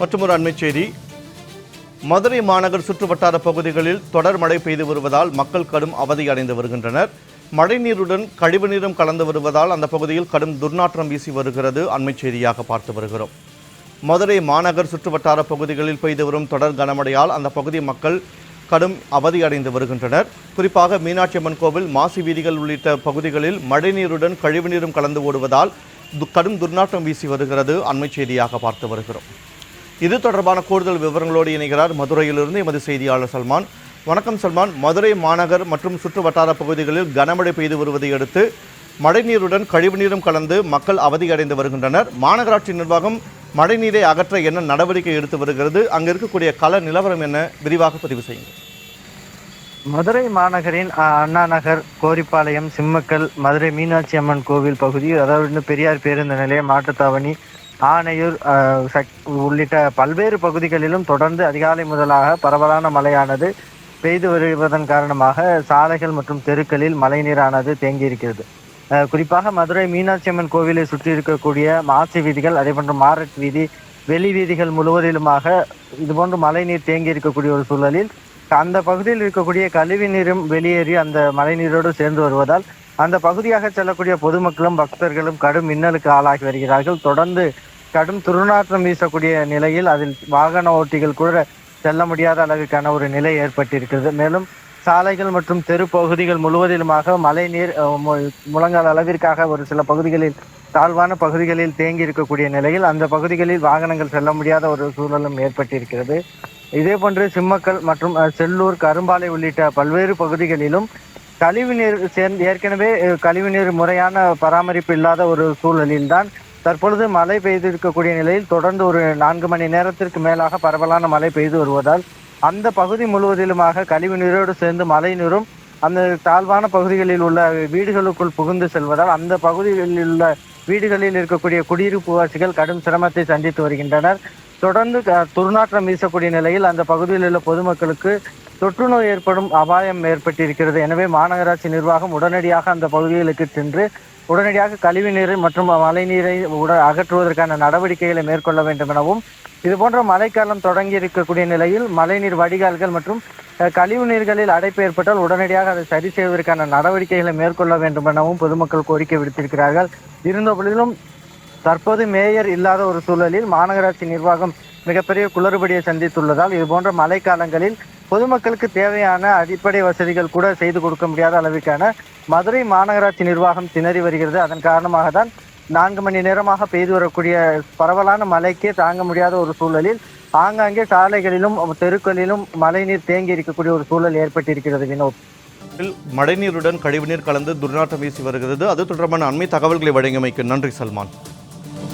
மற்றொரு அண்மைச் செய்தி. மதுரை மாநகர் சுற்றுவட்டார பகுதிகளில் தொடர் மழை பெய்து வருவதால் மக்கள் கடும் அவதி அடைந்து வருகின்றனர். மழைநீருடன் கழிவுநீரும் கலந்து வருவதால் அந்த பகுதியில் கடும் துர்நாற்றம் வீசி வருகிறது. அண்மைச் செய்தியாக பார்த்து வருகிறோம். மதுரை மாநகர் சுற்றுவட்டார பகுதிகளில் பெய்து வரும் தொடர் கனமழையால் அந்த பகுதி மக்கள் கடும் அவதி அடைந்து வருகின்றனர். குறிப்பாக மீனாட்சி அம்மன் கோவில் மாசி வீதிகள் உள்ளிட்ட பகுதிகளில் மழைநீருடன் கழிவுநீரும் கலந்து ஓடுவதால் கடும் துர்நாற்றம் வீசி வருகிறது. அண்மைச் செய்தியாக பார்த்து வருகிறோம். இது தொடர்பான கூடுதல் விவரங்களோடு இணைகிறார் மதுரையிலிருந்து எமது செய்தியாளர் சல்மான். வணக்கம் சல்மான். மதுரை மாநகர் மற்றும் சுற்று வட்டார பகுதிகளில் கனமழை பெய்து வருவதை அடுத்து மழைநீருடன் கழிவுநீரும் கலந்து மக்கள் அவதியடைந்து வருகின்றனர். மாநகராட்சி நிர்வாகம் மழைநீரை அகற்ற என்ன நடவடிக்கை எடுத்து வருகிறது? அங்கு இருக்கக்கூடிய கள நிலவரம் என்ன? விரிவாக பதிவு செய்யுங்கள். மதுரை மாநகரின் அண்ணா நகர் கோரிப்பாளையம் சிம்மக்கல் மதுரை மீனாட்சி அம்மன் கோவில் பகுதி அதாவது பெரியார் பேருந்து நிலையம் மாட்டுத்தாவணி ஆனையூர் உள்ளிட்ட பல்வேறு பகுதிகளிலும் தொடர்ந்து அதிகாலை முதலாக பரவலான மழையானது பெய்து வருவதன் காரணமாக சாலைகள் மற்றும் தெருக்களில் மழைநீரானது தேங்கியிருக்கிறது. குறிப்பாக மதுரை மீனாட்சி அம்மன் கோவிலை சுற்றி இருக்கக்கூடிய மாசி வீதிகள் அதேபோன்று மாரட் வீதி வெளி வீதிகள் முழுவதிலுமாக இதுபோன்று மழைநீர் தேங்கி இருக்கக்கூடிய ஒரு சூழலில் அந்த பகுதியில் இருக்கக்கூடிய கழிவு நீரும் வெளியேறி அந்த மழைநீரோடு சேர்ந்து வருவதால் அந்த பகுதியாக செல்லக்கூடிய பொதுமக்களும் பக்தர்களும் கடும் மின்னலுக்கு ஆளாகி வருகிறார்கள். தொடர்ந்து கடும் துர்நாற்றம் வீசக்கூடிய நிலையில் அதில் வாகன ஓட்டிகள் கூட செல்ல முடியாத அளவிற்கான ஒரு நிலை ஏற்பட்டிருக்கிறது. மேலும் சாலைகள் மற்றும் தெரு பகுதிகள் முழுவதிலுமாக மழைநீர் மு- முழங்கால் அளவிற்காக ஒரு சில பகுதிகளில் தாழ்வான பகுதிகளில் தேங்கி இருக்கக்கூடிய நிலையில் அந்த பகுதிகளில் வாகனங்கள் செல்ல முடியாத ஒரு சூழலும் ஏற்பட்டிருக்கிறது. இதே போன்று சிம்மக்கல் மற்றும் செல்லூர் கரும்பாலை உள்ளிட்ட பல்வேறு பகுதிகளிலும் கழிவுநீர் சேர்ந்து ஏற்கனவே கழிவுநீர் முறையான பராமரிப்பு இல்லாத ஒரு சூழலில்தான் தற்பொழுது மழை பெய்திருக்கக்கூடிய நிலையில் தொடர்ந்து ஒரு நான்கு மணி நேரத்திற்கு மேலாக பரவலான மழை பெய்து வருவதால் அந்த பகுதி முழுவதிலுமாக கழிவு நீரோடு சேர்ந்து மழை நீரும் அந்த தாழ்வான பகுதிகளில் உள்ள வீடுகளுக்குள் புகுந்து செல்வதால் அந்த பகுதிகளில் உள்ள வீடுகளில் இருக்கக்கூடிய குடியிருப்பு வாசிகள் கடும் சிரமத்தை சந்தித்து வருகின்றனர். தொடர்ந்து துர்நாற்றம் வீசக்கூடிய நிலையில் அந்த பகுதியில் உள்ள பொதுமக்களுக்கு தொற்று நோய் ஏற்படும் அபாயம் ஏற்பட்டிருக்கிறது. எனவே மாநகராட்சி நிர்வாகம் உடனடியாக அந்த பகுதிகளுக்கு சென்று உடனடியாக கழிவு நீர் மற்றும் மழைநீரை உட அகற்றுவதற்கான நடவடிக்கைகளை மேற்கொள்ள வேண்டும் எனவும் இதுபோன்ற மழைக்காலம் தொடங்கி இருக்கக்கூடிய நிலையில் மழைநீர் வடிகால்கள் மற்றும் கழிவு நீர்களில் அடைப்பு ஏற்பட்டால் உடனடியாக அதை சரி செய்வதற்கான நடவடிக்கைகளை மேற்கொள்ள வேண்டும் எனவும் பொதுமக்கள் கோரிக்கை விடுத்திருக்கிறார்கள். இருந்த பொழுதிலும் தற்போது மேயர் இல்லாத ஒரு சூழலில் மாநகராட்சி நிர்வாகம் மிகப்பெரிய குளறுபடியை சந்தித்துள்ளதால் இதுபோன்ற மழைக்காலங்களில் பொதுமக்களுக்கு தேவையான அடிப்படை வசதிகள் கூட செய்து கொடுக்க முடியாத அளவிற்கான மதுரை மாநகராட்சி நிர்வாகம் திணறி வருகிறது. அதன் காரணமாக தான் நான்கு மணி நேரமாக பெய்து வரக்கூடிய பரவலான மழைக்கே தாங்க முடியாத ஒரு சூழலில் ஆங்காங்கே சாலைகளிலும் தெருக்களிலும் மழைநீர் தேங்கி இருக்கக்கூடிய ஒரு சூழல் ஏற்பட்டிருக்கிறது வினோத். மழைநீருடன் கழிவுநீர் கலந்து துர்நாற்றம் வீசி வருகிறது. அது தொடர்பான அண்மை தகவல்களை வழங்கியமைக்கு நன்றி சல்மான்.